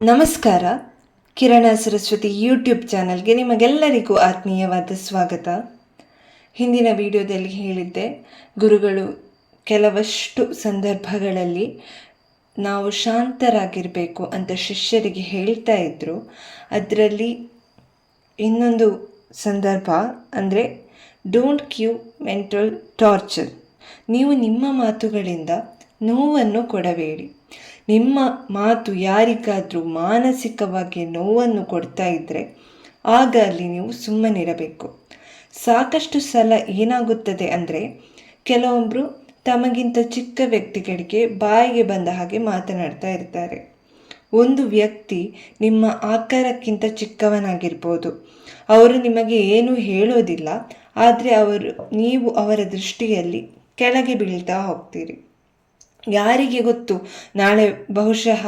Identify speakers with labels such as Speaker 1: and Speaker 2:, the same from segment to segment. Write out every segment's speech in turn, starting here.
Speaker 1: ನಮಸ್ಕಾರ. ಕಿರಣ ಸರಸ್ವತಿ ಯೂಟ್ಯೂಬ್ ಚಾನಲ್ಗೆ ನಿಮಗೆಲ್ಲರಿಗೂ ಆತ್ಮೀಯವಾದ ಸ್ವಾಗತ. ಹಿಂದಿನ ವಿಡಿಯೋದಲ್ಲಿ ಹೇಳಿದ್ದೆ, ಗುರುಗಳು ಕೆಲವಷ್ಟು ಸಂದರ್ಭಗಳಲ್ಲಿ ನಾವು ಶಾಂತರಾಗಿರಬೇಕು ಅಂತ ಶಿಷ್ಯರಿಗೆ ಹೇಳ್ತಾ ಇದ್ದರು ಅದರಲ್ಲಿ ಇನ್ನೊಂದು ಸಂದರ್ಭ ಅಂದರೆ ಡೋಂಟ್ ಕ್ಯೂ ಮೆಂಟಲ್ ಟಾರ್ಚರ್ ನೀವು ನಿಮ್ಮ ಮಾತುಗಳಿಂದ ನೋವನ್ನು ಕೊಡಬೇಡಿ. ನಿಮ್ಮ ಮಾತು ಯಾರಿಗಾದರೂ ಮಾನಸಿಕವಾಗಿ ನೋವನ್ನು ಕೊಡ್ತಾ ಇದ್ದರೆ ಆಗ ಅಲ್ಲಿ ನೀವು ಸುಮ್ಮನಿರಬೇಕು. ಸಾಕಷ್ಟು ಸಲ ಏನಾಗುತ್ತದೆ ಅಂದರೆ ಕೆಲವೊಬ್ಬರು ತಮಗಿಂತ ಚಿಕ್ಕ ವ್ಯಕ್ತಿಗಳಿಗೆ ಬಾಯಿಗೆ ಬಂದ ಹಾಗೆ ಮಾತನಾಡ್ತಾ ಇರ್ತಾರೆ. ಒಂದು ವ್ಯಕ್ತಿ ನಿಮ್ಮ ಆಕಾರಕ್ಕಿಂತ ಚಿಕ್ಕವನಾಗಿರ್ಬೋದು. ಅವರು ನಿಮಗೆ ಏನೂ ಹೇಳೋದಿಲ್ಲ, ಆದರೆ ಅವರು ನೀವು ಅವರ ದೃಷ್ಟಿಯಲ್ಲಿ ಕೆಳಗೆ ಬೀಳ್ತಾ ಹೋಗ್ತೀರಿ. ಯಾರಿಗೆ ಗೊತ್ತು? ನಾಳೆ ಬಹುಶಃ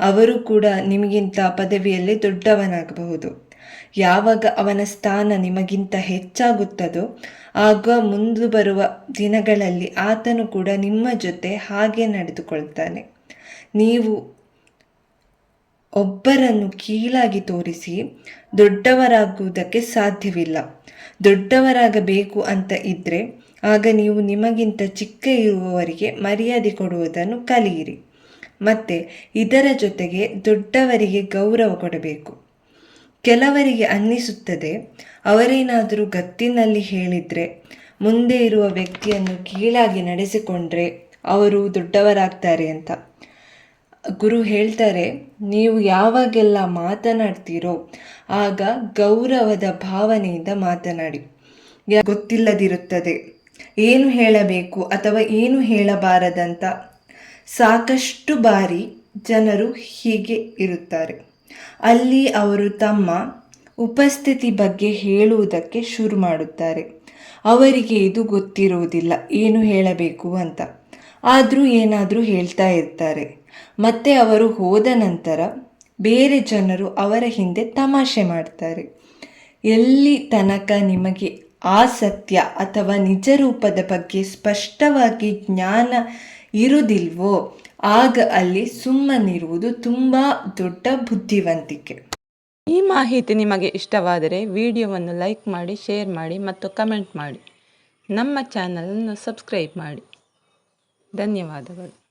Speaker 1: ಅವರು ಕೂಡ ನಿಮಗಿಂತ ಪದವಿಯಲ್ಲಿ ದೊಡ್ಡವನಾಗಬಹುದು. ಯಾವಾಗ ಅವನ ಸ್ಥಾನ ನಿಮಗಿಂತ ಹೆಚ್ಚಾಗುತ್ತದೋ, ಆಗ ಮುಂದೆ ಬರುವ ದಿನಗಳಲ್ಲಿ ಆತನು ಕೂಡ ನಿಮ್ಮ ಜೊತೆ ಹಾಗೆ ನಡೆದುಕೊಳ್ತಾನೆ. ನೀವು ಒಬ್ಬರನ್ನು ಕೀಳಾಗಿ ತೋರಿಸಿ ದೊಡ್ಡವರಾಗುವುದಕ್ಕೆ ಸಾಧ್ಯವಿಲ್ಲ. ದೊಡ್ಡವರಾಗಬೇಕು ಅಂತ ಇದ್ದರೆ ಆಗ ನೀವು ನಿಮಗಿಂತ ಚಿಕ್ಕ ಇರುವವರಿಗೆ ಮರ್ಯಾದೆ ಕೊಡುವುದನ್ನು ಕಲಿಯಿರಿ. ಮತ್ತು ಇದರ ಜೊತೆಗೆ ದೊಡ್ಡವರಿಗೆ ಗೌರವ ಕೊಡಬೇಕು. ಕೆಲವರಿಗೆ ಅನ್ನಿಸುತ್ತದೆ, ಅವರೇನಾದರೂ ಗತ್ತಿನಲ್ಲಿ ಹೇಳಿದರೆ, ಮುಂದೆ ಇರುವ ವ್ಯಕ್ತಿಯನ್ನು ಕೀಳಾಗಿ ನಡೆಸಿಕೊಂಡ್ರೆ ಅವರು ದೊಡ್ಡವರಾಗ್ತಾರೆ ಅಂತ. ಗುರು ಹೇಳ್ತಾರೆ, ನೀವು ಯಾವಾಗೆಲ್ಲ ಮಾತನಾಡ್ತೀರೋ, ಆಗ ಗೌರವದ ಭಾವನೆಯಿಂದ ಮಾತನಾಡಿ. ಗೊತ್ತಿಲ್ಲದಿರುತ್ತದೆ. ಏನು ಹೇಳಬೇಕು ಅಥವಾ ಏನು ಹೇಳಬಾರದಂತ ಸಾಕಷ್ಟು ಬಾರಿ ಜನರು ಹೀಗೆ ಇರುತ್ತಾರೆ. ಅಲ್ಲಿ ಅವರು ತಮ್ಮ ಉಪಸ್ಥಿತಿ ಬಗ್ಗೆ ಹೇಳುವುದಕ್ಕೆ ಶುರು ಮಾಡುತ್ತಾರೆ. ಅವರಿಗೆ ಇದು ಗೊತ್ತಿರುವುದಿಲ್ಲ, ಏನು ಹೇಳಬೇಕು ಅಂತ. ಆದರೂ ಏನಾದರೂ ಹೇಳ್ತಾ ಇರ್ತಾರೆ. ಮತ್ತೆ ಅವರು ಹೋದ ನಂತರ ಬೇರೆ ಜನರು ಅವರ ಹಿಂದೆ ತಮಾಷೆ ಮಾಡ್ತಾರೆ. ಎಲ್ಲಿ ತನಕ ನಿಮಗೆ ಆ ಸತ್ಯ ಅಥವಾ ನಿಜ ರೂಪದ ಬಗ್ಗೆ ಸ್ಪಷ್ಟವಾಗಿ ಜ್ಞಾನ ಇರುವುದಿಲ್ವೋ, ಆಗ ಅಲ್ಲಿ ಸುಮ್ಮನಿರುವುದು ತುಂಬ ದೊಡ್ಡ ಬುದ್ಧಿವಂತಿಕೆ.
Speaker 2: ಈ ಮಾಹಿತಿ ನಿಮಗೆ ಇಷ್ಟವಾದರೆ ವಿಡಿಯೋವನ್ನು ಲೈಕ್ ಮಾಡಿ, ಶೇರ್ ಮಾಡಿ ಮತ್ತು ಕಮೆಂಟ್ ಮಾಡಿ. ನಮ್ಮ ಚಾನಲನ್ನು ಸಬ್ಸ್ಕ್ರೈಬ್ ಮಾಡಿ. ಧನ್ಯವಾದಗಳು.